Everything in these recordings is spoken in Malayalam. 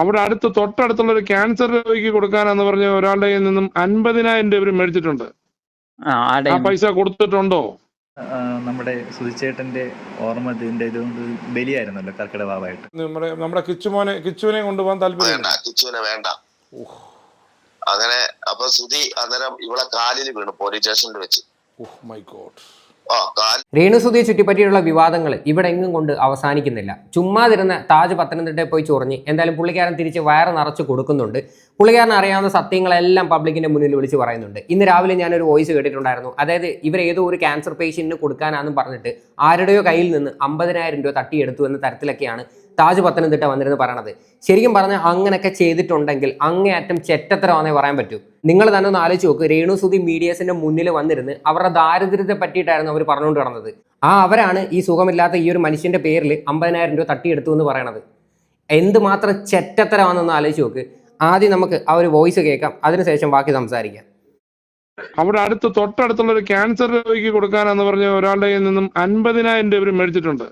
അവിടെ അടുത്ത് തൊട്ടടുത്തുള്ള ഒരു ക്യാൻസർ രോഗിക്ക് കൊടുക്കാനെന്ന് പറഞ്ഞ ഒരാളുടെ കയ്യിൽ നിന്നും അൻപതിനായിരം രൂപ മേടിച്ചിട്ടുണ്ട്. ആ ആ പൈസ കൊടുത്തിട്ടുണ്ടോ? നമ്മുടെ സുധിച്ചേട്ടന്റെ ഓർമ്മ ഇതിന്റെ ഇതുകൊണ്ട് ബലിയായിരുന്നല്ലോ കർക്കിടക വാവായിട്ട് നമ്മുടെ നമ്മുടെ കിച്ചുമോനെ കിച്ചുവിനെ കൊണ്ടുപോകാൻ താല്പര്യം വേണ്ട കിച്ചുവിനെ വേണ്ട. അങ്ങനെ അപ്പൊ സുധി അന്നേരം ഇവളെ കാലിൽ വീണു പോലീസ് സ്റ്റേഷനിൽ വെച്ച്. ഓഹ് മൈ ഗോഡ് രേണുസുതിയെ ചുറ്റിപ്പറ്റിയുള്ള വിവാദങ്ങൾ ഇവിടെ എങ്ങും കൊണ്ട് അവസാനിക്കുന്നില്ല. ചുമ്മാതിരുന്ന താജ് പത്തനംതിട്ടയിൽ പോയി ചൊറിഞ്ഞ് എന്തായാലും പുള്ളിക്കാരൻ തിരിച്ച് വയറ് നിറച്ച് കൊടുക്കുന്നുണ്ട്. പുള്ളിക്കാരൻ അറിയാവുന്ന സത്യങ്ങളെല്ലാം പബ്ലിക്കിന്റെ മുന്നിൽ വിളിച്ച് പറയുന്നുണ്ട്. ഇന്ന് രാവിലെ ഞാനൊരു വോയിസ് കേട്ടിട്ടുണ്ടായിരുന്നു. അതായത് ഇവർ ഏതോ ഒരു ക്യാൻസർ പേഷ്യന്റിന് കൊടുക്കാനാണെന്ന് പറഞ്ഞിട്ട് ആരുടെയോ കയ്യിൽ നിന്ന് അമ്പതിനായിരം രൂപ തട്ടിയെടുത്തു എന്ന തരത്തിലൊക്കെയാണ് താജ് പത്തനംതിട്ട വന്നിരുന്ന് പറയണത്. ശരിക്കും പറഞ്ഞാൽ അങ്ങനെയൊക്കെ ചെയ്തിട്ടുണ്ടെങ്കിൽ അങ്ങേയറ്റം ചെറ്റത്തരമാണെന്നേ പറയാൻ പറ്റൂ. നിങ്ങൾ തന്നെ ഒന്ന് ആലോചിച്ച് നോക്ക് രേണുസുതി മീഡിയസിന്റെ മുന്നിൽ വന്നിരുന്ന് അവരുടെ ദാരിദ്ര്യത്തെ പറ്റിയിട്ടായിരുന്നു അവർ പറഞ്ഞുകൊണ്ട് കിടന്നത് ആ അവരാണ് ഈ സുഖമില്ലാത്ത ഈ ഒരു മനുഷ്യന്റെ പേരിൽ അമ്പതിനായിരം രൂപ തട്ടിയെടുത്തു എന്ന് പറയണത്. എന്തുമാത്രം ചെറ്റത്തരമാണെന്നൊന്ന് ആലോചിച്ച് നോക്ക്. ആദ്യം നമുക്ക് ആ ഒരു വോയിസ് കേൾക്കാം അതിനുശേഷം ബാക്കി സംസാരിക്കാം. അവിടെ അടുത്ത് തൊട്ടടുത്തുള്ള ഒരു ക്യാൻസർ രോഗിക്ക് കൊടുക്കാനെന്ന് പറഞ്ഞ ഒരാളുടെ കയ്യിൽ നിന്നും അൻപതിനായിരം രൂപ മേടിച്ചിട്ടുണ്ട്.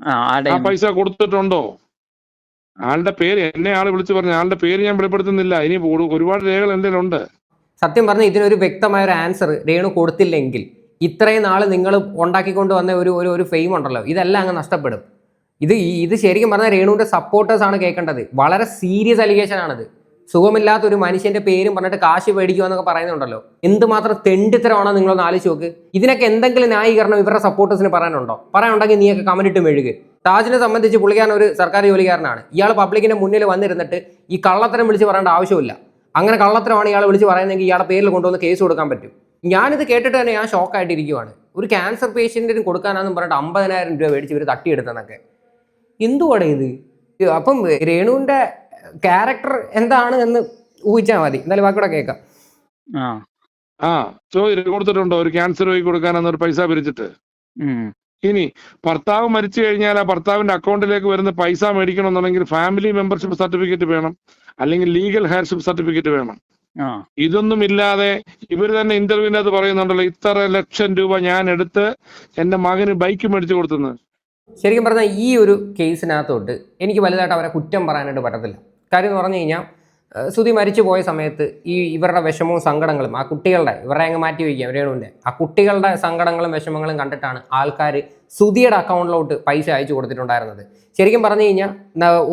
ആ ആ പൈസ കൊടുത്തിട്ടുണ്ടോ? ആളുടെ പേര് എന്നെ ആൾ വിളിച്ചു പറഞ്ഞു ആളുടെ പേര് ഞാൻ വെളിപ്പെടുത്തുന്നില്ല. ഇനി ഒരു- ഒരുപാട് രേഖകൾ എന്റെ ഉണ്ട്? സത്യം പറഞ്ഞ ഇതിനൊരു വ്യക്തമായ ഒരു ആൻസർ രേണു കൊടുത്തില്ലെങ്കിൽ ഇത്രയും നാൾ നിങ്ങൾ ഉണ്ടാക്കിക്കൊണ്ട് വന്ന ഒരു ഒരു ഒരു ഫെയിം ഉണ്ടല്ലോ. ഇതെല്ലാം അങ്ങ് നഷ്ടപ്പെടും. ഇത് ഇത് ശരിക്കും പറഞ്ഞാൽ രേണുവിന്റെ സപ്പോർട്ടേഴ്സ് ആണ് കേൾക്കേണ്ടത്. വളരെ സീരിയസ് അലിഗേഷൻ ആണിത്. സുഖമില്ലാത്ത ഒരു മനുഷ്യന്റെ പേരും പറഞ്ഞിട്ട് കാശ് മേടിക്കുക എന്നൊക്കെ പറയുന്നുണ്ടല്ലോ. എന്തുമാത്രം തെണ്ടിത്തരമാണോ നിങ്ങളൊന്ന് ആലോചിച്ച് നോക്ക്. ഇതിനൊക്കെ എന്തെങ്കിലും ന്യായീകരണം ഇവരുടെ സപ്പോർട്ടേഴ്സിന് പറയാനുണ്ടോ? പറയാനുണ്ടെങ്കിൽ നീയൊക്കെ കമന്റ് ഇട്ട് മെഴുക്. താജിനെ സംബന്ധിച്ച് പുള്ളിക്കാരൻ ഒരു സർക്കാർ ജോലിക്കാരനാണ്. ഇയാൾ പബ്ലിക്കിന്റെ മുന്നിൽ വന്നിരുന്നിട്ട് ഈ കള്ളത്തരം വിളിച്ച് പറയേണ്ട ആവശ്യമില്ല. അങ്ങനെ കള്ളത്തരമാണ് ഇയാൾ വിളിച്ച് പറയുന്നതെങ്കിൽ ഇയാളുടെ പേരിൽ കൊണ്ടുവന്ന് കേസ് കൊടുക്കാൻ പറ്റും. ഞാനിത് കേട്ടിട്ട് തന്നെ ഞാൻ ഷോക്കായിട്ടിരിക്കുവാണ് ഒരു ക്യാൻസർ പേഷ്യന്റിന് കൊടുക്കാനാണെന്ന് പറഞ്ഞിട്ട് അമ്പതിനായിരം രൂപ മേടിച്ച് ഇവർ തട്ടിയെടുത്തെന്നൊക്കെ എന്തുവാണ് ഇത്? അപ്പം രേണുവിന്റെ ക്യാരക്ടർ എന്താണ് എന്ന് ഊഹിച്ചാൽ മതി. എന്തായാലും ബാക്കിയൂടെ കേൾക്കാം ആ. ആ ചോദ്യം കൊടുത്തിട്ടുണ്ടോ? ഒരു ക്യാൻസർ പോയി കൊടുക്കാനെന്ന് ഒരു പൈസ പിരിച്ചിട്ട്? ഇനി ഭർത്താവ് മരിച്ചു കഴിഞ്ഞാൽ ആ ഭർത്താവിന്റെ അക്കൗണ്ടിലേക്ക് വരുന്ന പൈസ മേടിക്കണമെന്നുണ്ടെങ്കിൽ ഫാമിലി മെമ്പർഷിപ്പ് സർട്ടിഫിക്കറ്റ് വേണം. അല്ലെങ്കിൽ ലീഗൽ ഹയർഷിപ്പ് സർട്ടിഫിക്കറ്റ് വേണം. ആ. ഇതൊന്നും ഇല്ലാതെ ഇവർ തന്നെ ഇന്റർവ്യൂവിനകത്ത് പറയുന്നുണ്ടല്ലോ ഇത്ര ലക്ഷം രൂപ ഞാൻ എടുത്ത് എന്റെ മകന് ബൈക്ക് മേടിച്ചു കൊടുത്തെന്ന്. ശരിക്കും പറഞ്ഞാൽ ഈ ഒരു കേസിനകത്തോട്ട് എനിക്ക് വലുതായിട്ട് അവരെ കുറ്റം പറയാനായിട്ട് പറ്റത്തില്ല. കാര്യം എന്ന് പറഞ്ഞു കഴിഞ്ഞാൽ സുധി മരിച്ചു പോയ സമയത്ത് ഈ ഇവരുടെ വിഷമവും സങ്കടങ്ങളും ആ കുട്ടികളുടെ ഇവരെ അങ്ങ് മാറ്റി വയ്ക്കുക രേണുവിന്റെ ആ കുട്ടികളുടെ സങ്കടങ്ങളും വിഷമങ്ങളും കണ്ടിട്ടാണ് ആൾക്കാർ സുതിയുടെ അക്കൗണ്ടിലോട്ട് പൈസ അയച്ചു കൊടുത്തിട്ടുണ്ടായിരുന്നത്. ശരിക്കും പറഞ്ഞു കഴിഞ്ഞാൽ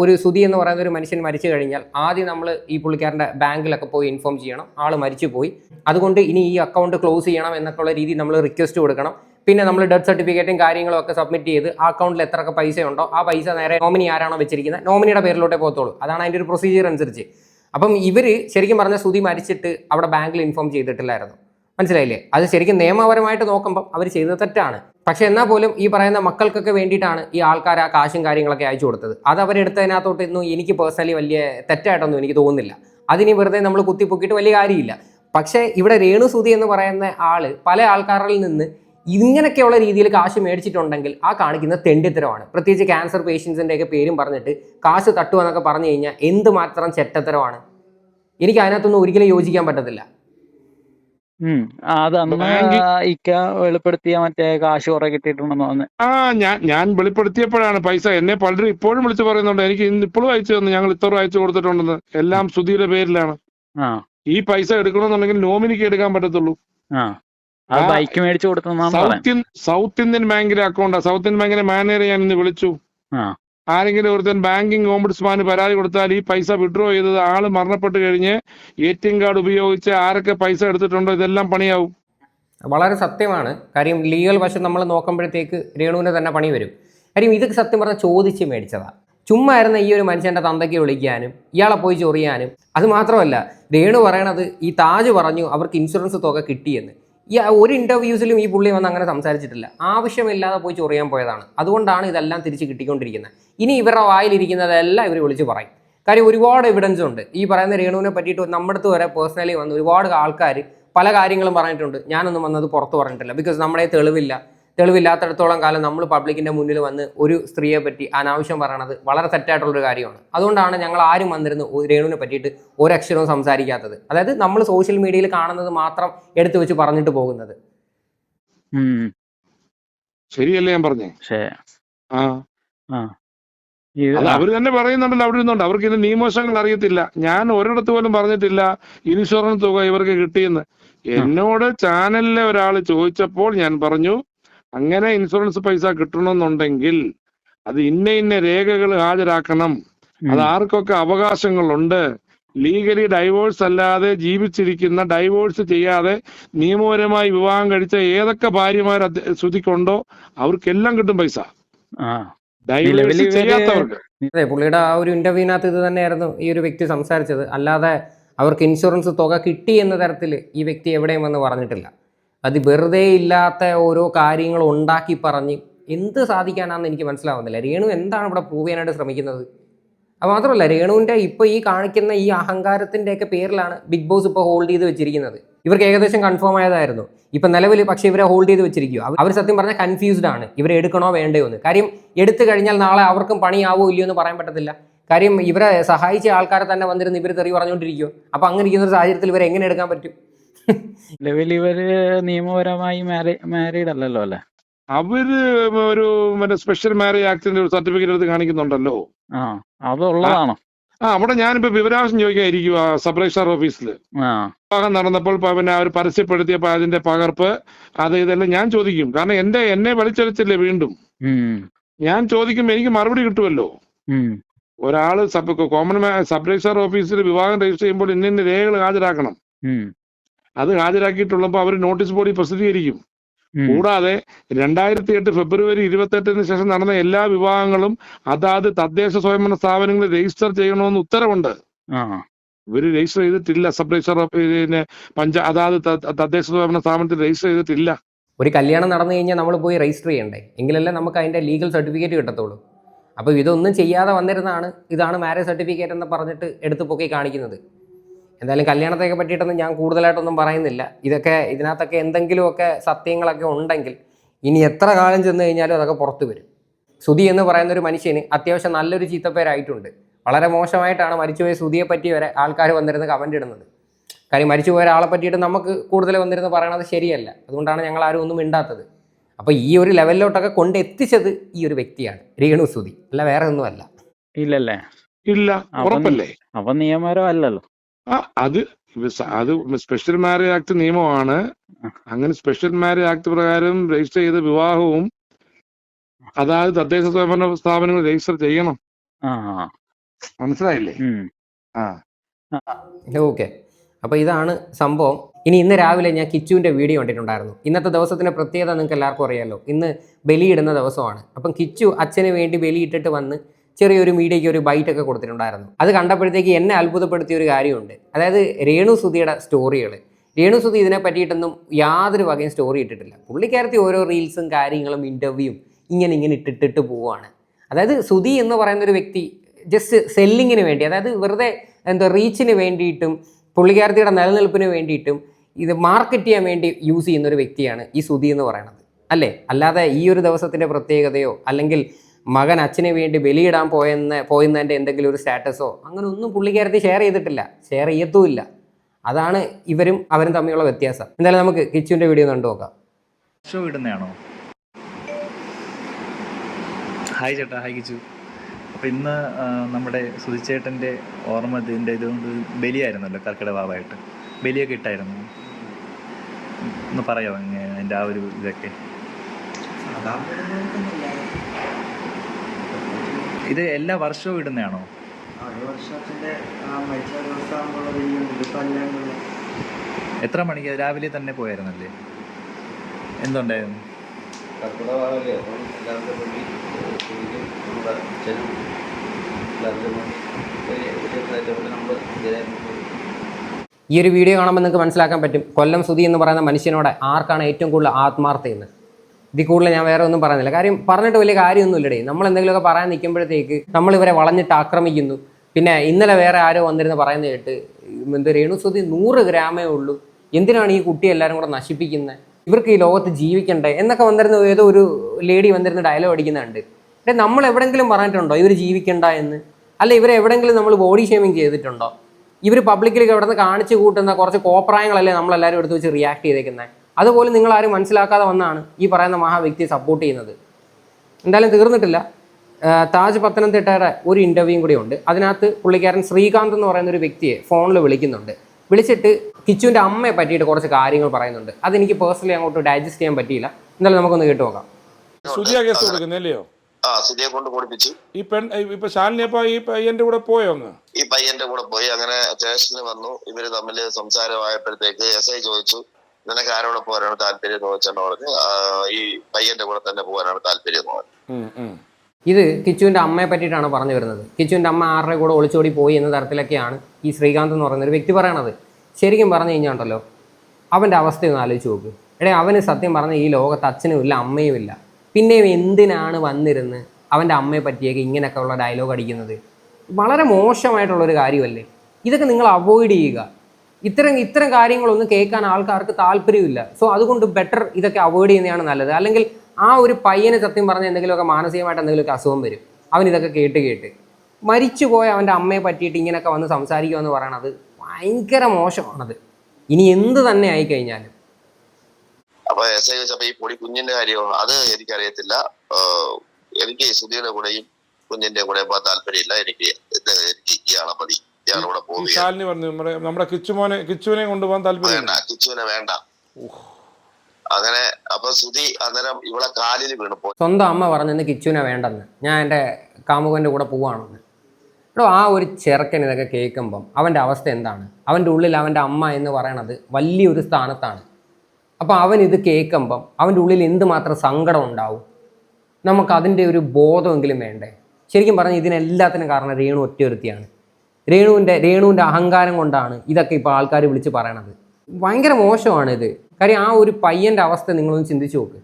ഒരു സുതി എന്ന് പറയുന്ന ഒരു മനുഷ്യൻ മരിച്ചു കഴിഞ്ഞാൽ ആദ്യം നമ്മൾ ഈ പുള്ളിക്കാരന്റെ ബാങ്കിലൊക്കെ പോയി ഇൻഫോം ചെയ്യണം. ആൾ മരിച്ചു പോയി. അതുകൊണ്ട് ഇനി ഈ അക്കൗണ്ട് ക്ലോസ് ചെയ്യണം എന്നൊക്കെയുള്ള രീതിയിൽ നമ്മൾ റിക്വസ്റ്റ് കൊടുക്കണം. പിന്നെ നമ്മൾ ഡെത്ത് സർട്ടിഫിക്കറ്റും കാര്യങ്ങളും ഒക്കെ സബ്മിറ്റ് ചെയ്ത് ആ അക്കൗണ്ടിൽ എത്രയൊക്കെ പൈസ ഉണ്ടോ ആ പൈസ നേരെ നോമിനി ആരാണോ വെച്ചിരിക്കുന്നത് നോമിനിയുടെ പേരിലോട്ടേ പോകത്തുള്ളൂ. അതാണ് അതിന്റെ ഒരു പ്രൊസീജിയർ അനുസരിച്ച്. അപ്പം ഇവർ ശരിക്കും പറഞ്ഞ സുതി മരിച്ചിട്ട് അവിടെ ബാങ്കിൽ ഇൻഫോം ചെയ്തിട്ടില്ലായിരുന്നു. മനസ്സിലായില്ലേ? അത് ശരിക്കും നിയമപരമായിട്ട് നോക്കുമ്പോൾ അവർ ചെയ്ത തെറ്റാണ്. പക്ഷെ എന്നാൽ പോലും ഈ പറയുന്ന മക്കൾക്കൊക്കെ വേണ്ടിയിട്ടാണ് ഈ ആൾക്കാർ ആ കാശും കാര്യങ്ങളൊക്കെ അയച്ചു കൊടുത്തത്. അത് അവരെടുത്തതിനകത്തോട്ട് ഇന്നും എനിക്ക് പേഴ്സണലി വലിയ തെറ്റായിട്ടൊന്നും എനിക്ക് തോന്നുന്നില്ല. അതിനി വെറുതെ നമ്മൾ കുത്തിപ്പൊക്കിയിട്ട് വലിയ കാര്യമില്ല. പക്ഷേ ഇവിടെ രേണു സുതി എന്ന് പറയുന്ന ആൾ പല ആൾക്കാരിൽ നിന്ന് ഇങ്ങനെയൊക്കെയുള്ള രീതിയിൽ കാശ് മേടിച്ചിട്ടുണ്ടെങ്കിൽ ആ കാണിക്കുന്ന തെണ്ടിത്തരമാണ്. പ്രത്യേകിച്ച് ക്യാൻസർ പേഷ്യൻസിന്റെ ഒക്കെ പേരും പറഞ്ഞിട്ട് കാശ് തട്ടുമെന്നൊക്കെ പറഞ്ഞു കഴിഞ്ഞാൽ എന്തുമാത്രം ചെറ്റത്തരമാണ്? എനിക്ക് അതിനകത്തൊന്നും ഒരിക്കലും യോജിക്കാൻ പറ്റത്തില്ല. ആ, അത് ഇക്ക വെളിപ്പെടുത്തിയ മറ്റേ കാശ് കുറെ കിട്ടിയിട്ടുണ്ടെന്ന് ആ ഞാൻ ഞാൻ വെളിപ്പെടുത്തിയപ്പോഴാണ് പൈസ. എന്നെ പലരും ഇപ്പോഴും വിളിച്ചു പറയുന്നുണ്ട്. എനിക്ക് ഇന്ന് ഇപ്പോഴും അയച്ചു തന്നു. ഞങ്ങൾ ഇത്ര അയച്ചു കൊടുത്തിട്ടുണ്ടെന്ന്. എല്ലാം സുധിയുടെ പേരിലാണ്. ആ. ഈ പൈസ എടുക്കണമെന്നുണ്ടെങ്കിൽ നോമിനിക്ക് എടുക്കാൻ പറ്റത്തുള്ളൂ. ബൈക്ക് മേടിച്ചു പറയാൻ സൗത്ത് ഇന്ത്യൻ സൗത്ത് ഇന്ത്യൻ ബാങ്കിലെ അക്കൗണ്ടാ. സൗത്ത് ഇന്ത്യൻ ബാങ്കിലെ മാനേജർ ഞാൻ ഇന്ന് വിളിച്ചു ആരെങ്കിലും ഒരുത്തൻ ബാങ്കിങ് ഓംബുഡ്സ്മാന് പരാതി കൊടുത്താൽ ഈ പൈസ വിഡ്രോ ചെയ്തത് ആൾ മരണപ്പെട്ട് കഴിഞ്ഞ് എ ടി എം കാർഡ് ഉപയോഗിച്ച് ആരൊക്കെ പൈസ എടുത്തിട്ടുണ്ടോ ഇതെല്ലാം പണിയാവും. വളരെ സത്യമാണ്. കാര്യം ലീഗൽ വശം നമ്മൾ നോക്കുമ്പോഴത്തേക്ക് രേണുവിന് തന്നെ പണി വരും. കാര്യം ഇത് സത്യം പറഞ്ഞാൽ ചോദിച്ച് മേടിച്ചതാ. ചുമ്മാ ഇരുന്ന ഈ ഒരു മനുഷ്യന്റെ തന്തയ്ക്ക് വിളിക്കാനും ഇയാളെ പോയി ചൊറിയാനും അത് മാത്രമല്ല രേണു പറയണത് ഈ താജ് പറഞ്ഞു അവർക്ക് ഇൻഷുറൻസ് തുക കിട്ടിയെന്ന്. ഈ ഒരു ഇന്റർവ്യൂസിലും ഈ പുള്ളി വന്ന് അങ്ങനെ സംസാരിച്ചിട്ടില്ല. ആവശ്യമില്ലാതെ പോയി ചൊറിയാൻ പോയതാണ്. അതുകൊണ്ടാണ് ഇതെല്ലാം തിരിച്ച് കിട്ടിക്കൊണ്ടിരിക്കുന്നത്. ഇനി ഇവരുടെ വായിലിരിക്കുന്നതെല്ലാം ഇവർ വിളിച്ച് പറയും. കാര്യം ഒരുപാട് എവിഡൻസ് ഉണ്ട്. ഈ പറയുന്ന രേണുവിനെ പറ്റിയിട്ട് നമ്മുടെ വരെ പേഴ്സണലി വന്ന് ഒരുപാട് ആൾക്കാർ പല കാര്യങ്ങളും പറഞ്ഞിട്ടുണ്ട്. ഞാനൊന്നും വന്നത് പുറത്ത് പറഞ്ഞിട്ടില്ല. ബിക്കോസ് നമ്മുടെ തെളിവില്ല. തെളിവില്ലാത്തിടത്തോളം കാലം നമ്മൾ പബ്ലിക്കിന്റെ മുന്നിൽ വന്ന് ഒരു സ്ത്രീയെ പറ്റി അനാവശ്യം പറയണത് വളരെ തെറ്റായിട്ടുള്ളൊരു കാര്യമാണ്. അതുകൊണ്ടാണ് ഞങ്ങൾ ആരും വന്നിരുന്ന് രേണുവിനെ പറ്റിയിട്ട് ഒരക്ഷരവും സംസാരിക്കാത്തത്. അതായത് നമ്മൾ സോഷ്യൽ മീഡിയയിൽ കാണുന്നത് മാത്രം എടുത്തു വെച്ച് പറഞ്ഞിട്ട് പോകുന്നത്. ശരിയല്ലേ ഞാൻ പറഞ്ഞേ? അവർ ആ. ആ. ഇത് അവർ തന്നെ പറയുന്നുണ്ടല്ലോ അവിടെ ഇരുന്നുണ്ട്. അവർക്ക് ഇതിന്റെ നിയമവശങ്ങൾ അറിയത്തില്ല. ഞാൻ ഒരിടത്ത് പോലും പറഞ്ഞിട്ടില്ല ഇൻഷുറൻസ് തുക ഇവർക്ക് കിട്ടിയെന്ന്. എന്നോട് ചാനലിലെ ഒരാൾ ചോദിച്ചപ്പോൾ ഞാൻ പറഞ്ഞു അങ്ങനെ ഇൻഷുറൻസ് പൈസ കിട്ടണമെന്നുണ്ടെങ്കിൽ അത് ഇന്ന ഇന്ന രേഖകൾ ഹാജരാക്കണം. അത് ആർക്കൊക്കെ അവകാശങ്ങളുണ്ട്. ലീഗലി ഡൈവോഴ്സ് അല്ലാതെ ജീവിച്ചിരിക്കുന്ന ഡൈവോഴ്സ് ചെയ്യാതെ നിയമപരമായി വിവാഹം കഴിച്ച ഏതൊക്കെ ഭാര്യമാർ ശ്രുതിക്കുണ്ടോ? അവർക്കെല്ലാം കിട്ടും പൈസ. ഡൈവോഴ്സ് ചെയ്യാത്തവർക്ക്. അതെ പുള്ളിയുടെ ആ ഒരു ഇന്റർവ്യൂവിനകത്ത് ഇത് തന്നെയായിരുന്നു ഈ ഒരു വ്യക്തി സംസാരിച്ചത്. അല്ലാതെ അവർക്ക് ഇൻഷുറൻസ് തുക കിട്ടി എന്ന തരത്തിൽ ഈ വ്യക്തി എവിടെയും വന്ന് പറഞ്ഞിട്ടില്ല. അത് വെറുതെ ഇല്ലാത്ത ഓരോ കാര്യങ്ങൾ ഉണ്ടാക്കി പറഞ്ഞ് എന്ത് സാധിക്കാനാണെന്ന് എനിക്ക് മനസ്സിലാവുന്നില്ല. രേണു എന്താണ് ഇവിടെ പ്രൂവ് ചെയ്യാനായിട്ട് ശ്രമിക്കുന്നത്? അത് മാത്രമല്ല രേണുവിന്റെ ഇപ്പോൾ ഈ കാണിക്കുന്ന ഈ അഹങ്കാരത്തിന്റെയൊക്കെ പേരിലാണ് ബിഗ് ബോസ് ഇപ്പോൾ ഹോൾഡ് ചെയ്ത് വെച്ചിരിക്കുന്നത്. ഇവർക്ക് ഏകദേശം കൺഫേം ആയതായിരുന്നു. ഇപ്പം നിലവിൽ പക്ഷേ ഇവരെ ഹോൾഡ് ചെയ്ത് വെച്ചിരിക്കുക അവർ സത്യം പറഞ്ഞാൽ കൺഫ്യൂസ്ഡ് ആണ്. ഇവരെ എടുക്കണോ വേണ്ടയോ എന്ന്. കാര്യം എടുത്തു കഴിഞ്ഞാൽ നാളെ അവർക്കും പണിയാവോ ഇല്ലയോ എന്ന് പറയാൻ പറ്റത്തില്ല. കാര്യം ഇവരെ സഹായിച്ച ആൾക്കാരെ തന്നെ വന്നിരുന്ന് ഇവർ തെറി പറഞ്ഞുകൊണ്ടിരിക്കുമോ അപ്പോൾ അങ്ങനെ ഇരിക്കുന്ന ഒരു സാഹചര്യത്തിൽ ഇവരെ എങ്ങനെ എടുക്കാൻ പറ്റും? നിലവിൽ ഇവർ നിയമപരമായി മാരീഡ് അല്ലല്ലോ അല്ലെ? അവർ ഒരു മറ്റേ സ്പെഷ്യൽ മാരേജ് ആക്ടിന്റെ ഒരു സർട്ടിഫിക്കറ്റ് എടുത്ത് കാണിക്കുന്നുണ്ടല്ലോ. ആ അതുള്ളതാണോ. ആ അവിടെ ഞാനിപ്പോ വിവരാവശ്യം ചോദിക്കാതിരിക്കും ആ സബ് രജിസ്ട്രാർ ഓഫീസിൽ വിവാഹം നടന്നപ്പോൾ പിന്നെ അവർ പരസ്യപ്പെടുത്തിയപ്പോ അതിന്റെ പകർപ്പ് അത് ഇതെല്ലാം ഞാൻ ചോദിക്കും. കാരണം എന്റെ എന്നെ വലിച്ചെടുത്തില്ലേ വീണ്ടും. ഞാൻ ചോദിക്കുമ്പോൾ എനിക്ക് മറുപടി കിട്ടുമല്ലോ. ഒരാൾ സബ് കോമൺ സബ് രജിസ്ട്രാർ ഓഫീസിൽ വിവാഹം രജിസ്റ്റർ ചെയ്യുമ്പോൾ ഇന്ന രേഖകൾ ഹാജരാക്കണം. അത് ഹാജരാക്കിയിട്ടുള്ളപ്പോൾ അവർ നോട്ടീസ് ബോർഡിൽ പ്രസിദ്ധീകരിക്കും. കൂടാതെ രണ്ടായിരത്തി എട്ട് ഫെബ്രുവരി ഇരുപത്തെട്ടിന് ശേഷം നടന്ന എല്ലാ വിവാഹങ്ങളും അതാത് തദ്ദേശ സ്വയംഭരണ സ്ഥാപനങ്ങളിൽ രജിസ്റ്റർ ചെയ്യണമെന്ന് ഉത്തരവുണ്ട്. ആ. ഇവർ രജിസ്റ്റർ ചെയ്തിട്ടില്ല. സബ് രജിസ്റ്റർ ഓഫ്- പിന്നെ പഞ്ച അതാത് തദ്ദേശ സ്വയംഭരണ സ്ഥാപനത്തിൽ രജിസ്റ്റർ ചെയ്തിട്ടില്ല. ഒരു കല്യാണം നടന്നു കഴിഞ്ഞാൽ നമ്മൾ പോയി രജിസ്റ്റർ ചെയ്യണ്ടേ? എങ്കിലല്ലേ നമുക്ക് അതിന്റെ ലീഗൽ സർട്ടിഫിക്കറ്റ് കിട്ടത്തുള്ളൂ. അപ്പോൾ ഇതൊന്നും ചെയ്യാതെ വന്നിരുന്നാണ് ഇതാണ് മാരേജ് സർട്ടിഫിക്കറ്റ് എന്ന് പറഞ്ഞിട്ട് എടുത്തു പൊക്കി കാണിക്കുന്നത്. എന്തായാലും കല്യാണത്തെയൊക്കെ പറ്റിയിട്ടൊന്നും ഞാൻ കൂടുതലായിട്ടൊന്നും പറയുന്നില്ല. ഇതൊക്കെ ഇതിനകത്തൊക്കെ എന്തെങ്കിലുമൊക്കെ സത്യങ്ങളൊക്കെ ഉണ്ടെങ്കിൽ ഇനി എത്ര കാലം ചെന്ന് കഴിഞ്ഞാലും അതൊക്കെ പുറത്തു വരും. സുധി എന്ന് പറയുന്ന ഒരു മനുഷ്യന് അത്യാവശ്യം നല്ലൊരു ചീത്തപ്പേരായിട്ടുണ്ട്. വളരെ മോശമായിട്ടാണ് മരിച്ചുപോയ സുധിയെ പറ്റി വരെ ആൾക്കാർ വന്നിരുന്ന് കമന്റ് ഇടുന്നത്. കാര്യം മരിച്ചുപോയ ഒരാളെ പറ്റിയിട്ട് നമുക്ക് കൂടുതൽ വന്നിരുന്ന് പറയണത് ശരിയല്ല. അതുകൊണ്ടാണ് ഞങ്ങൾ ആരും ഒന്നും മിണ്ടാത്തത്. അപ്പോൾ ഈ ഒരു ലെവലിലോട്ടൊക്കെ കൊണ്ടെത്തിച്ചത് ഈ ഒരു വ്യക്തിയാണ് രേണു സുധി. അല്ല വേറെ ഒന്നുമല്ല. ഇല്ലല്ലേ? ഇല്ല അപ്പം- ഉറപ്പല്ലേ? അപ്പൊ നിയമപരം അല്ലല്ലോ ആ അത് അത് സ്പെഷ്യൽ മാരേജ് ആക്ട് നിയമമാണ്. അങ്ങനെ സ്പെഷ്യൽ മാരേജ് ആക്ട് പ്രകാരം രജിസ്റ്റർ ചെയ്ത വിവാഹവും അതായത് തദ്ദേശ സ്വയംഭരണ സ്ഥാപനങ്ങൾ രജിസ്റ്റർ ചെയ്യണം. ആ മനസ്സിലായില്ലേ? ആ. ഓക്കെ. അപ്പൊ ഇതാണ് സംഭവം. ഇനി ഇന്ന് രാവിലെ ഞാൻ കിച്ചുവിന്റെ വീഡിയോ കണ്ടിട്ടുണ്ടായിരുന്നു. ഇന്നത്തെ ദിവസത്തിന്റെ പ്രത്യേകത നിങ്ങൾക്ക് എല്ലാവർക്കും അറിയാലോ. ഇന്ന് ബലിയിടുന്ന ദിവസമാണ്. അപ്പം കിച്ചു അച്ഛന് വേണ്ടി ബലിയിട്ടിട്ട് വന്ന് ചെറിയൊരു മീഡിയയ്ക്ക് ഒരു ബൈറ്റ് ഒക്കെ കൊടുത്തിട്ടുണ്ടായിരുന്നു. അത് കണ്ടപ്പോഴത്തേക്ക് എന്നെ അത്ഭുതപ്പെടുത്തിയ ഒരു കാര്യമുണ്ട്. അതായത് രേണു സുധിയുടെ സ്റ്റോറികൾ രേണു സുധി ഇതിനെ പറ്റിയിട്ടൊന്നും യാതൊരു വകയും സ്റ്റോറി ഇട്ടിട്ടില്ല. പുള്ളിക്കാരത്തി ഓരോ റീൽസും കാര്യങ്ങളും ഇന്റർവ്യൂവും ഇങ്ങനെ ഇങ്ങനെ ഇട്ടിട്ടിട്ട് പോവുകയാണ് അതായത് സുധി എന്ന് പറയുന്ന ഒരു വ്യക്തി ജസ്റ്റ് സെല്ലിങ്ങിന് വേണ്ടി അതായത് വെറുതെ എന്താ റീച്ചിന് വേണ്ടിയിട്ടും പുള്ളിക്കാരത്തിയുടെ നിലനിൽപ്പിന് വേണ്ടിയിട്ടും ഇത് മാർക്കറ്റ് ചെയ്യാൻ വേണ്ടി യൂസ് ചെയ്യുന്ന ഒരു വ്യക്തിയാണ് ഈ സുധി എന്ന് പറയുന്നത്. അല്ലേ? അല്ലാതെ ഈ ഒരു ദിവസത്തിന്റെ പ്രത്യേകതയോ അല്ലെങ്കിൽ മകൻ അച്ഛന് വേണ്ടി ബലിയിടാൻ പോയെന്ന് പോയെന്നതിന്റെ എന്തെങ്കിലും ഒരു സ്റ്റാറ്റസോ അങ്ങനെ ഒന്നും പുള്ളിക്കാരത്തി ഷെയർ ചെയ്തിട്ടില്ല. ഷെയർ ചെയ്യത്തുമില്ല. അതാണ് ഇവരും അവരും തമ്മിലുള്ള വ്യത്യാസം. എന്തായാലും നമുക്ക് കിച്ചുവിന്റെ വീഡിയോ കണ്ടു നോക്കാം. ഷോ ഇടുന്നതാണോ ഹായ് ചേട്ടാ ഹായ് കിച്ചു. അപ്പം ഇന്ന് നമ്മുടെ സുധിച്ചേട്ടന്റെ ഓർമ്മത്തിന്റെ ഇതുകൊണ്ട് ബലിയായിരുന്നല്ലോ കർക്കിടക വാവായിട്ട് ബലിയൊക്കെ ഇട്ടായിരുന്നു? ഒന്ന് പറയാമോ അതിന്റെ ആ ഒരു ഇതൊക്കെ? ഇത് എല്ലാ വർഷവും ഇടുന്നതാണോ? എത്ര മണിക്ക്? രാവിലെ തന്നെ പോയായിരുന്നല്ലേ? എന്തുണ്ടായിരുന്നു? ഈ ഒരു വീഡിയോ കാണുമ്പോൾ നിങ്ങൾക്ക് മനസ്സിലാക്കാൻ പറ്റും. കൊല്ലം സുധി എന്ന് പറയുന്ന മനുഷ്യനോട് ആർക്കാണ് ഏറ്റവും കൂടുതൽ ആത്മാർത്ഥയെന്ന് ഇതിൽ കൂടുതൽ ഞാൻ വേറെ ഒന്നും പറയുന്നില്ല. കാര്യം പറഞ്ഞിട്ട് വലിയ കാര്യമൊന്നുമില്ലടേ. നമ്മൾ എന്തെങ്കിലുമൊക്കെ പറയാൻ നിൽക്കുമ്പോഴത്തേക്ക് നമ്മൾ ഇവരെ വളഞ്ഞിട്ട് ആക്രമിക്കുന്നു. പിന്നെ ഇന്നലെ വേറെ ആരോ വന്നിരുന്ന് പറയുന്ന കേട്ട് എന്ത് രേണുസ്വതി നൂറ് ഗ്രാമേ ഉള്ളൂ. എന്തിനാണ് ഈ കുട്ടി എല്ലാവരും കൂടെ നശിപ്പിക്കുന്നത് ഇവർക്ക് ഈ ലോകത്ത് ജീവിക്കണ്ടേ? എന്നൊക്കെ വന്നിരുന്ന ഏതോ ഒരു ലേഡി വന്നിരുന്ന ഡയലോഗ് അടിക്കുന്നുണ്ട്. പക്ഷേ നമ്മൾ എവിടെയെങ്കിലും പറഞ്ഞിട്ടുണ്ടോ ഇവർ ജീവിക്കണ്ട എന്ന്? അല്ല ഇവരെ എവിടെയെങ്കിലും നമ്മൾ ബോഡി ഷേമിങ് ചെയ്തിട്ടുണ്ടോ? ഇവർ പബ്ലിക്കിലേക്ക് എവിടെ നിന്ന് കാണിച്ചു കൂട്ടുന്ന കുറച്ച് കോപ്രായങ്ങളല്ലേ നമ്മളെല്ലാവരും എടുത്ത് വെച്ച് റിയാക്ട് ചെയ്തേക്കുന്നത് അതുപോലെ നിങ്ങൾ ആരും മനസ്സിലാക്കാതെ വന്നാണ് ഈ പറയുന്ന മഹാവ്യക്തിയെ സപ്പോർട്ട് ചെയ്യുന്നത്. എന്തായാലും തീർന്നിട്ടില്ല. താജ് പത്തനംതിട്ടയുടെ ഒരു ഇന്റർവ്യൂയും കൂടി ഉണ്ട്. അതിനകത്ത് പുള്ളിക്കാരൻ ശ്രീകാന്ത് എന്ന് പറയുന്ന ഒരു വ്യക്തിയെ ഫോണിൽ വിളിക്കുന്നുണ്ട്. വിളിച്ചിട്ട് കിച്ചുവിന്റെ അമ്മയെ പറ്റിയിട്ട് കുറച്ച് കാര്യങ്ങൾ പറയുന്നുണ്ട്. അതെനിക്ക് പേഴ്സണലി അങ്ങോട്ട് ഡൈജസ്റ്റ് ചെയ്യാൻ പറ്റിയില്ല. എന്തായാലും നമുക്കൊന്ന് കേട്ട് നോക്കാം. സുധിയ കേസ് കൊടുക്കുന്നല്ലയോ ആ സുധിയെ കൊണ്ട് കൊടുപ്പിച്ചു. ഈ പെൺ ഇപ്പൊ ശാലിനി അപ്പൊ ഈ പയ്യന്റെ കൂടെ പോയോ അങ്ങ് ഈ പയ്യന്റെ കൂടെ പോയി. അങ്ങനെ സ്റ്റേഷനിൽ വന്നു. ഇവർ തമ്മിൽ സംസാരമായപ്പോഴത്തേക്ക് എസ് ഐ ചോദിച്ചു. നിനക്ക് ആരോടെ പോകാനാണ് താല്പര്യം എന്ന് വെച്ചാൽ പറഞ്ഞു ഈ പയ്യന്റെ കൂടെ തന്നെ പോകാനാണ് താല്പര്യം എന്ന് പറഞ്ഞു. ഇത് കിച്ചുവിന്റെ അമ്മയെ പറ്റിയിട്ടാണ് പറഞ്ഞു വരുന്നത്. കിച്ചുവിന്റെ അമ്മ ആരുടെ കൂടെ ഒളിച്ചോടി പോയി എന്ന തരത്തിലൊക്കെയാണ് ഈ ശ്രീകാന്ത് എന്ന് പറയുന്ന ഒരു വ്യക്തി പറയണത്. ശരിക്കും പറഞ്ഞു കഴിഞ്ഞാണ്ടല്ലോ അവന്റെ അവസ്ഥ അവസ്ഥയൊന്ന് ആലോചിച്ച് നോക്ക്. എടേ അവന് സത്യം പറഞ്ഞ ഈ ലോകത്ത് അച്ഛനും ഇല്ല അമ്മയും ഇല്ല. പിന്നെയും എന്തിനാണ് വന്നിരുന്ന് അവന്റെ അമ്മയെ പറ്റിയൊക്കെ ഇങ്ങനെയൊക്കെ ഉള്ള ഡയലോഗ് അടിക്കുന്നത്? വളരെ മോശമായിട്ടുള്ളൊരു കാര്യമല്ലേ? ഇതൊക്കെ നിങ്ങൾ അവോയ്ഡ് ചെയ്യുക. ഇത്തരം ഇത്തരം കാര്യങ്ങളൊന്നും കേൾക്കാൻ ആൾക്കാർക്ക് താല്പര്യമില്ല. സോ അതുകൊണ്ട് ബെറ്റർ ഇതൊക്കെ അവോയ്ഡ് ചെയ്യുന്നതാണ് നല്ലത്. അല്ലെങ്കിൽ ആ ഒരു പയ്യനെ സത്യം പറഞ്ഞ എന്തെങ്കിലുമൊക്കെ മാനസികമായിട്ട് എന്തെങ്കിലുമൊക്കെ അസുഖം വരും. അവൻ ഇതൊക്കെ കേട്ട് കേട്ട്. മരിച്ചുപോയ അവന്റെ അമ്മയെ പറ്റിയിട്ട് ഇങ്ങനെയൊക്കെ വന്ന് സംസാരിക്കുക എന്ന് പറയണത് ഭയങ്കര മോശമാണത്. ഇനി എന്ത് തന്നെ ആയിക്കഴിഞ്ഞാലും. അപ്പൊ എസ് ഐ വെച്ചപ്പോ ഈ പൊടി കുഞ്ഞിന്റെ കാര്യമോ? അത് എനിക്കറിയത്തില്ല. എനിക്ക് സുധിയുടെ കൂടെയും കുഞ്ഞിന്റെ കൂടെ താല്പര്യമില്ല. എനിക്ക് എനിക്ക് ഇയാളെ മതി. ഈ പറഞ്ഞു നമ്മുടെ നമ്മുടെ കിച്ചുമോനെ കിച്ചുവിനെ കൊണ്ടുപോകാൻ താല്പര്യം വേണ്ട കിച്ചുവിനെ വേണ്ട. അങ്ങനെ അപ്പൊ സുധി അന്നേരം ഇവിടെ കാലിൽ വീണുപോയി സ്വന്തം അമ്മ പറഞ്ഞെന്ന് കിച്ചുവിനെ വേണ്ടെന്ന്. ഞാൻ എന്റെ കാമുകന്റെ കൂടെ പോവാണെന്ന്. എടോ ആ ഒരു ചെറുക്കൻ ഇതൊക്കെ കേൾക്കുമ്പം അവന്റെ അവസ്ഥ എന്താണ്? അവന്റെ ഉള്ളിൽ അവന്റെ അമ്മ എന്ന് പറയണത് വലിയൊരു സ്ഥാനത്താണ്. അപ്പോൾ അവൻ ഇത് കേൾക്കുമ്പം അവന്റെ ഉള്ളിൽ എന്തുമാത്രം സങ്കടം ഉണ്ടാവും? നമുക്ക് അതിന്റെ ഒരു ബോധമെങ്കിലും വേണ്ടേ? ശരിക്കും പറഞ്ഞാൽ ഇതിനെല്ലാത്തിനും കാരണം രേണു ഒറ്റയൊരുത്തിയാണ്. രേണുവിന്റെ രേണുവിന്റെ അഹങ്കാരം കൊണ്ടാണ് ഇതൊക്കെ ഇപ്പോൾ ആൾക്കാർ വിളിച്ച് പറയണത്. ഭയങ്കര മോശമാണ് ഇത് കാര്യം ആ ഒരു പയ്യന്റെ അവസ്ഥ നിങ്ങളൊന്ന് ചിന്തിച്ചു നോക്ക്.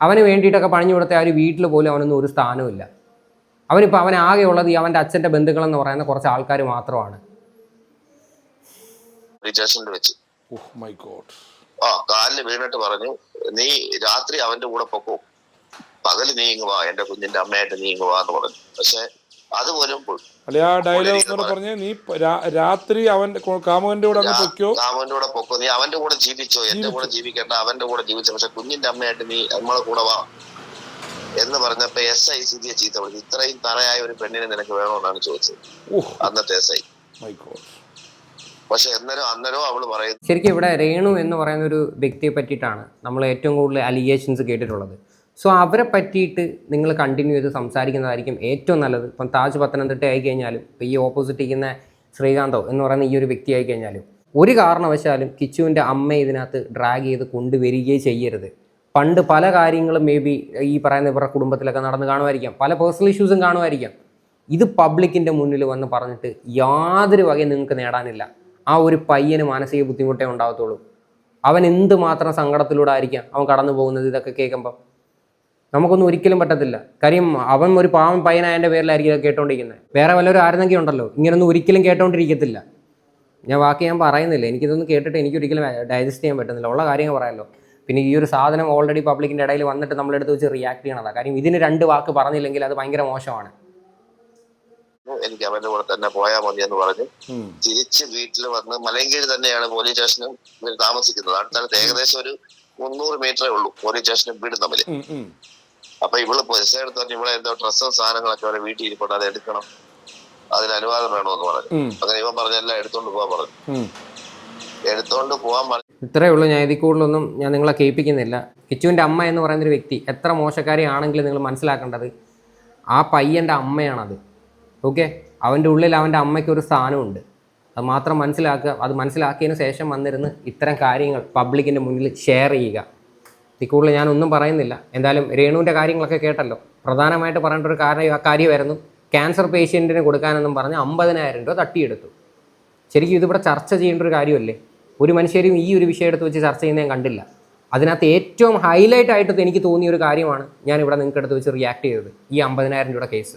അവന് വേണ്ടിയിട്ടൊക്കെ പണിഞ്ഞു കൊടുത്ത ആ ഒരു വീട്ടിൽ പോലും അവനൊന്നും ഒരു സ്ഥാനമില്ല അവനിപ്പോൾ അവൻ ആകെ ഉള്ളത് ഈ അവന്റെ അച്ഛന്റെ ബന്ധുക്കളെന്ന് പറയുന്ന കുറച്ച് ആൾക്കാർ മാത്രമാണ്. വെച്ച്. My god. ആ കാലിൽ വീണിട്ട് പറഞ്ഞു നീ രാത്രി അവന്റെ കൂടെ പൊക്കോ. പകൽ നീങ്ങുവാ എന്റെ കുഞ്ഞിന്റെ അമ്മയായിട്ട് നീ ഇങ്ങ് എന്ന് പറഞ്ഞു. പക്ഷെ അതുപോലും പോയി. അല്ലെ ആ ഡയലോഗ് എന്നോട് പറഞ്ഞ നീ രാത്രി അവൻ കാമുകന്റെ കൂടെ അങ്ങ് പൊയ്ക്കോ. അവന്റെ കൂടെ പൊക്കോ. നീ അവന്റെ കൂടെ ജീവിച്ചോ? എന്റെ കൂടെ ജീവിക്കേണ്ട. അവന്റെ കൂടെ ജീവിച്ചോ. പക്ഷെ കുഞ്ഞിന്റെ അമ്മയായിട്ട് നീ നമ്മളെ കൂടെ വാ എന്ന് പറഞ്ഞപ്പോ എസ് ഐ സുധിയെ ചീത്ത വിളിച്ചു. ഇത്രയും തറയായ ഒരു പെണ്ണിനെ നിനക്ക് വേണമെന്നാണ് ചോദിച്ചത്. ഓഹ് അന്നത്തെ എസ് ഐ മൈ ഗോഡ് പക്ഷെ അന്നേരം അന്നേരം അവൾ പറയുന്നു ശരിക്കും ഇവിടെ രേണു എന്ന് പറയുന്ന ഒരു വ്യക്തിയെ പറ്റിയിട്ടാണ് നമ്മൾ ഏറ്റവും കൂടുതൽ അലിഗേഷൻസ് കേട്ടിട്ടുള്ളത്. സോ അവരെ പറ്റിയിട്ട് നിങ്ങൾ കണ്ടിന്യൂ ചെയ്ത് സംസാരിക്കുന്നതായിരിക്കും ഏറ്റവും നല്ലത്. ഇപ്പം താജ് പത്തനംതിട്ട ആയി കഴിഞ്ഞാലും ഇപ്പം ഈ ഓപ്പോസിറ്റ് ഇരിക്കുന്ന ശ്രീകാന്തോ എന്ന് പറയുന്ന ഈ ഒരു വ്യക്തി ആയി കഴിഞ്ഞാലും ഒരു കാരണവശാലും കിച്ചുവിന്റെ അമ്മ ഇതിനകത്ത് ഡ്രാഗ് ചെയ്ത് കൊണ്ടുവരികയേ ചെയ്യരുത്. പണ്ട് പല കാര്യങ്ങളും മേ ബി ഈ പറയുന്ന ഇവരുടെ കുടുംബത്തിലൊക്കെ നടന്ന് കാണുമായിരിക്കാം. പല പേഴ്സണൽ ഇഷ്യൂസും കാണുമായിരിക്കാം. ഇത് പബ്ലിക്കിന്റെ മുന്നിൽ വന്ന് പറഞ്ഞിട്ട് യാതൊരു വകയും നിങ്ങൾക്ക് നേടാനില്ല. ആ ഒരു പയ്യന് മാനസിക ബുദ്ധിമുട്ടേ ഉണ്ടാകത്തുള്ളൂ അവൻ എന്തുമാത്രം സങ്കടത്തിലൂടെ ആയിരിക്കാം അവൻ കടന്നു പോകുന്നത്? ഇതൊക്കെ കേൾക്കുമ്പോൾ നമുക്കൊന്നും ഒരിക്കലും പറ്റത്തില്ല. കാര്യം അവൻ ഒരു പാവം പയ്യനായതിന്റെ പേരിലായിരിക്കും കേട്ടോണ്ടിരിക്കുന്നത് വേറെ വല്ലവരും ആരെന്നെങ്കിലും ഉണ്ടല്ലോ. ഇങ്ങനൊന്നും ഒരിക്കലും കേട്ടോണ്ടിരിക്കത്തില്ല. ഞാൻ ബാക്കി ഞാൻ പറയുന്നില്ല. എനിക്കിതൊന്നും കേട്ടിട്ട് എനിക്ക് ഒരിക്കലും ഡൈജസ്റ്റ് ചെയ്യാൻ പറ്റുന്നില്ല. ഉള്ള കാര്യങ്ങൾ പറയാമല്ലോ പിന്നെ ഈ ഒരു സാധനം ഓൾറെഡി പബ്ലിക്കിന്റെ ഇടയിൽ വന്നിട്ട് നമ്മളെടുത്ത് വെച്ച് റിയാക്ട് ചെയ്യണതാണ് കാര്യം ഇതിന് രണ്ട് വാക്ക് പറഞ്ഞില്ലെങ്കിൽ അത് ഭയങ്കര മോശമാണ്. എനിക്ക് അവന്റെ കൂടെ തന്നെ പോയാൽ മതി എന്ന് പറഞ്ഞ്. തിരിച്ച് വീട്ടിൽ വന്ന് മലങ്കേരി തന്നെയാണ് പോലീസ് സ്റ്റേഷനും താമസിക്കുന്നത്. അടുത്തടുത്ത് ഏകദേശം ഒരു മുന്നൂറ് മീറ്ററേ ഉള്ളൂ പോലീസ് സ്റ്റേഷനും വീടും തമ്മിൽ ഉം. അപ്പൊ ഇവൾ പൈസ എടുത്ത് പറഞ്ഞു ഇവിടെ എന്തോ ഡ്രസ്സും സാധനങ്ങളൊക്കെ അവരെ വീട്ടിൽ ഇരിപ്പുണ്ട് അത് എടുക്കണം. അതിന് അനുവാദം വേണമെന്ന് പറഞ്ഞു. അങ്ങനെ ഇവൻ പറഞ്ഞ എല്ലാം എടുത്തോണ്ട് പോവാൻ പറഞ്ഞു. എടുത്തോണ്ട് പോവാൻ പറഞ്ഞു. ഇത്രേ ഉള്ളൂ ഞാൻ ഇതിൽ കൂടുതലൊന്നും ഞാൻ നിങ്ങളെ കേൾപ്പിക്കുന്നില്ല. കിച്ചുവിന്റെ അമ്മ എന്ന് പറയുന്ന ഒരു വ്യക്തി എത്ര മോശക്കാരിയാണെങ്കിലും നിങ്ങൾ മനസ്സിലാക്കേണ്ടത് ആ പയ്യന്റെ അമ്മയാണത്. ഓക്കെ? അവന്റെ ഉള്ളിൽ അവന്റെ അമ്മയ്ക്ക് ഒരു സ്ഥാനമുണ്ട്. അത് മാത്രം മനസ്സിലാക്കുക. അത് മനസ്സിലാക്കിയതിന് ശേഷം വന്നിരുന്ന് ഇത്തരം കാര്യങ്ങൾ പബ്ലിക്കിന്റെ മുന്നിൽ ഷെയർ ചെയ്യുക. ഇതിൽ കൂടുതൽ ഞാനൊന്നും പറയുന്നില്ല. എന്തായാലും രേണുവിന്റെ കാര്യങ്ങളൊക്കെ കേട്ടല്ലോ. പ്രധാനമായിട്ട് പറയേണ്ട ഒരു കാര്യം കാര്യമായിരുന്നു ക്യാൻസർ പേഷ്യന്റിന് കൊടുക്കാനെന്നും പറഞ്ഞ് അമ്പതിനായിരം രൂപ തട്ടിയെടുത്തു. ശരിക്കും ഇതിവിടെ ചർച്ച ചെയ്യേണ്ട ഒരു കാര്യമല്ലേ? ഒരു മനുഷ്യരും ഈ ഒരു വിഷയം എടുത്ത് വെച്ച് ചർച്ച ചെയ്യുന്നത് ഞാൻ കണ്ടില്ല. അതിനകത്ത് ഏറ്റവും ഹൈലൈറ്റ് ആയിട്ട് എനിക്ക് തോന്നിയ ഒരു കാര്യമാണ് ഞാൻ ഇവിടെ നിങ്ങൾക്ക് എടുത്ത് വെച്ച് റിയാക്ട് ചെയ്തത്. ഈ അമ്പതിനായിരം രൂപയുടെ കേസ്